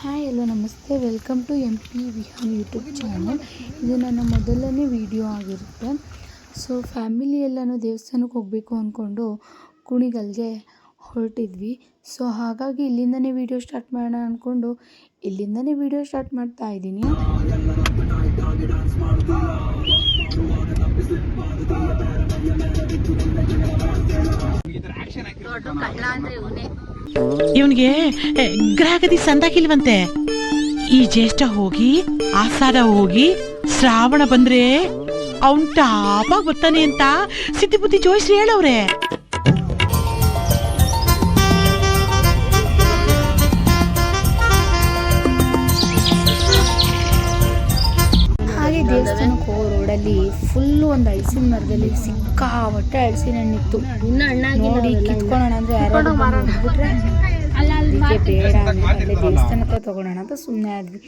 Hi, hello ನಮಸ್ತೆ. Welcome to M P Vihaan YouTube channel. ಇದು ನನ್ನ ಮೊದಲನೇ ವಿಡಿಯೋ ಆಗಿರುತ್ತೆ. ಸೊ, ಫ್ಯಾಮಿಲಿ ಎಲ್ಲನೂ ದೇವಸ್ಥಾನಕ್ಕೆ ಹೋಗಬೇಕು ಅಂದ್ಕೊಂಡು ಕುಣಿಗಲ್ಗೆ ಹೊರಟಿದ್ವಿ. ಸೊ, ಹಾಗಾಗಿ ಇಲ್ಲಿಂದನೇ ವಿಡಿಯೋ ಸ್ಟಾರ್ಟ್ ಮಾಡೋಣ ಅಂದ್ಕೊಂಡು ಇಲ್ಲಿಂದನೇ ವಿಡಿಯೋ ಸ್ಟಾರ್ಟ್ ಮಾಡ್ತಾ ಇದ್ದೀನಿ. ಇವನ್ಗೆ ಗ್ರಹಗತಿ ಸಂದಾಕಿಲ್ವಂತೆ ಈ ಜ್ಯೇಷ್ಠ ಹೋಗಿ, ಆಷಾಢ ಹೋಗಿ, ಶ್ರಾವಣ ಬಂದ್ರೆ ಅವನ್ ಟಾಪಾಗ್ ಬರ್ತಾನೆ ಅಂತ ಸಿದ್ಧಿ ಬುದ್ಧಿ ಜೋಯಿಸ್ರಿ ಹೇಳವ್ರೆ. ಹೋಗೋ ಫುಲ್ ಫುಲ್ಲು ಒಂದು ಹಲಸಿನ ಮರದಲ್ಲಿ ಸಿಕ್ಕಾಪಟ್ಟೆ ಹಲಸಿನ ಹಣ್ಣಿತ್ತು. ನೋಡಿ ಕಿತ್ಕೊಳ್ಳೋಣ ಅಂದ್ರೆ ಯಾರೋ ಅದಕ್ಕೆ ಬೇಡ ಅಂತ ಅಲ್ಲೇ ದೇವಸ್ಥಾನ ಹತ್ರ ತಗೊಳ್ಳೋಣ ಅಂತ ಸುಮ್ಮನೆ ಆದ್ವಿ.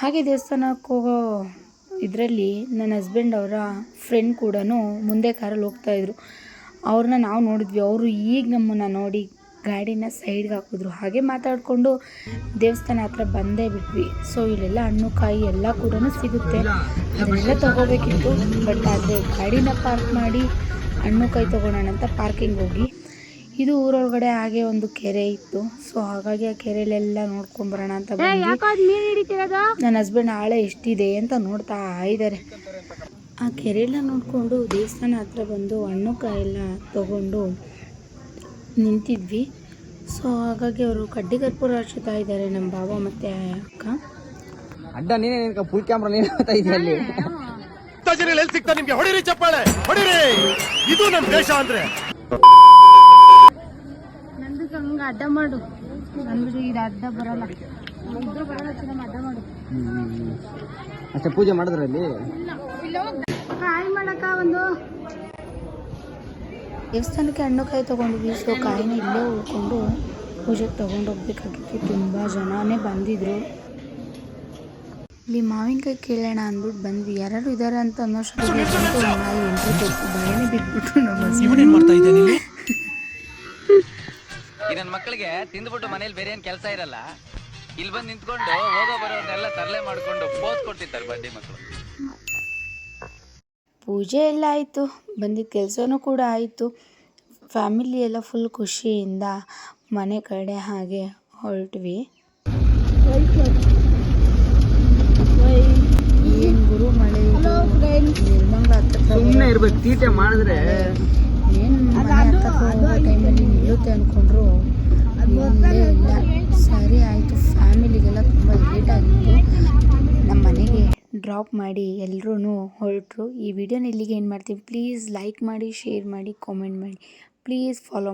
ಹಾಗೆ ದೇವಸ್ಥಾನಕ್ಕೆ ಹೋಗೋ ಇದರಲ್ಲಿ ನನ್ನ ಹಸ್ಬೆಂಡ್ ಅವರ ಫ್ರೆಂಡ್ ಕೂಡ ಮುಂದೆ ಕಾರಲ್ಲಿ ಹೋಗ್ತಾ ಇದ್ರು. ಅವ್ರನ್ನ ನಾವು ನೋಡಿದ್ವಿ. ಅವರು ಈಗ ನಮ್ಮನ್ನು ನೋಡಿ ಗಾಡಿನ ಸೈಡ್ಗೆ ಹಾಕಿದ್ರು. ಹಾಗೆ ಮಾತಾಡಿಕೊಂಡು ದೇವಸ್ಥಾನ ಹತ್ರ ಬಂದೇ ಬಿಟ್ವಿ. ಸೊ ಇಲ್ಲೆಲ್ಲ ಹಣ್ಣು ಕಾಯಿ ಎಲ್ಲ ಕೂಡ ಸಿಗುತ್ತೆ. ಅದನ್ನೆಲ್ಲ ತಗೋಬೇಕಿತ್ತು. ಬಟ್ ಆದರೆ ಗಾಡಿನ ಪಾರ್ಕ್ ಮಾಡಿ ಹಣ್ಣು ಕಾಯಿ ತೊಗೊಳೋಣ ಅಂತ ಪಾರ್ಕಿಂಗ್ ಹೋಗಿ. ಇದು ಊರೊಳಗಡೆ ಹಾಗೆ ಒಂದು ಕೆರೆ ಇತ್ತು. ಸೊ ಹಾಗಾಗಿ ಆ ಕೆರೆಯಲ್ಲೆಲ್ಲ ನೋಡ್ಕೊಂಬರೋಣ ಅಂತ ನನ್ನ ಹಸ್ಬೆಂಡ್ ಆಳೆ ಎಷ್ಟಿದೆ ಅಂತ ನೋಡ್ತಾ ಇದ್ದಾರೆ. ಆ ಕೆರೆಯೆಲ್ಲ ನೋಡಿಕೊಂಡು ದೇವಸ್ಥಾನ ಹತ್ರ ಬಂದು ಹಣ್ಣು ಕಾಯೆಲ್ಲ ತಗೊಂಡು ನಿಂತಿದ್ವಿ. ಸೊ ಹಾಗಾಗಿ ಅವರು ಕಡ್ಡಿ ಕರ್ಪೂರ ಹಚ್ಚುತ್ತಾ ಇದ್ದಾರೆ ನಮ್ಮ ಬಾಬಾ ಮತ್ತೆ ಅಕ್ಕ. ಅಡ್ಡ ನೀನೇ ನಿನ್ಕ ಫುಲ್ ಕ್ಯಾಮ್ರಾ ನೀನು ಇದೆಯಾ ಅಲ್ಲಿ? ಭಕ್ತಜನಗಳು ಎಲ್ಲಿ ಸಿಗ್ತಾ ನಿಮ್ಗೆ? ಹೊಡಿರಿ ಚಪ್ಪಾಳೆ! ಹೊಡಿರಿ! ಇದು ನಮ್ ದೇಶ ಅಂದ್ರೆ. ನಂದಕ್ಕೆ ಹಂಗೆ ಅಡ್ಡ ಮಾಡು. ನಂದು ಇದು ಅಡ್ಡ ಬರಲ್ಲ. ಇಬ್ರು ಬರಲ್ಲ ನಮ್ಮ ಅಡ್ಡ ಮಾಡು. ಅಷ್ಟೇ ಪೂಜೆ ಮಾಡಿದ್ರಲ್ಲಿ ಹಾಯ್ ಮಾಡಕ್ಕ ಒಂದು ದೇವಸ್ಥಾನಕ್ಕೆ ಹಣ್ಣು ಕಾಯಿ ತೊಗೊಂಡಿದ್ವಿ. ಸೊ ಕಾಯಿನ ಇಲ್ಲೇ ಉಳ್ಕೊಂಡು ಪೂಜೆಗೆ ತೊಗೊಂಡು ಹೋಗ್ಬೇಕಾಗಿತ್ತು. ತುಂಬ ಜನನೇ ಬಂದಿದ್ರು. ಇಲ್ಲಿ ಮಾವಿನಕಾಯಿ ಕೇಳೋಣ ಅಂದ್ಬಿಟ್ಟು ಬಂದ್ವಿ. ಯಾರು ಇದ್ದಾರೆ ಅಂತ ಅನ್ನೋಷ್ಟು ಎಂಟ್ರಿ ಕೊಟ್ಟು ಭಯನೇ ಬಿಟ್ಬಿಟ್ಟು ನಮ್ಮ ನನ್ನ ಮಕ್ಕಳಿಗೆ ತಿಂದ್ಬಿಟ್ಟು ಮನೇಲಿ ಬೇರೆ ಏನು ಕೆಲಸ ಇರಲ್ಲ. ಇಲ್ಲಿ ಬಂದು ನಿಂತ್ಕೊಂಡು ಹೋಗೋ ಬರೋರ್ನೆಲ್ಲ ತರಲೆ ಮಾಡ್ಕೊಂಡು ಪೋಸ್ ಕೊಡ್ತಿರ್ತಾರೆ ಬಡ್ಡಿ ಮಕ್ಕಳು ಪೂಜೆ ಎಲ್ಲ ಆಯಿತು ಬಂದಿದ್ದ ಕೆಲಸನೂ ಕೂಡ ಆಯಿತು. ಫ್ಯಾಮಿಲಿ ಎಲ್ಲ ಫುಲ್ ಖುಷಿಯಿಂದ ಮನೆ ಕಡೆ ಹಾಗೆ ಹೊರಟ್ವಿ. ಏನು ಗುರು ಮಳೆ ನಿರ್ಮಂಗ ಸುಮ್ಮನೆ ಇರ್ಬೇಕು ತೀಟೆ ಮಾಡಿದ್ರೆ. ಏನು ಮನೆ ಹತ್ತಕ್ಕೆ ಹೋಗೋ ಟೈಮಲ್ಲಿ ನಿಲ್ಲುತ್ತೆ ಅಂದ್ಕೊಂಡ್ರು ಇಲ್ಲ ಡ್ರಾಪ್ ಮಾಡಿ ಎಲ್ರೂ ಹೊರಟರು. ಈ ವಿಡಿಯೋನ ಇಲ್ಲಿಗೆ ಏನು ಮಾಡ್ತೀವಿ ಪ್ಲೀಸ್ ಲೈಕ್ ಮಾಡಿ ಶೇರ್ ಮಾಡಿ ಕಾಮೆಂಟ್ ಮಾಡಿ. Please follow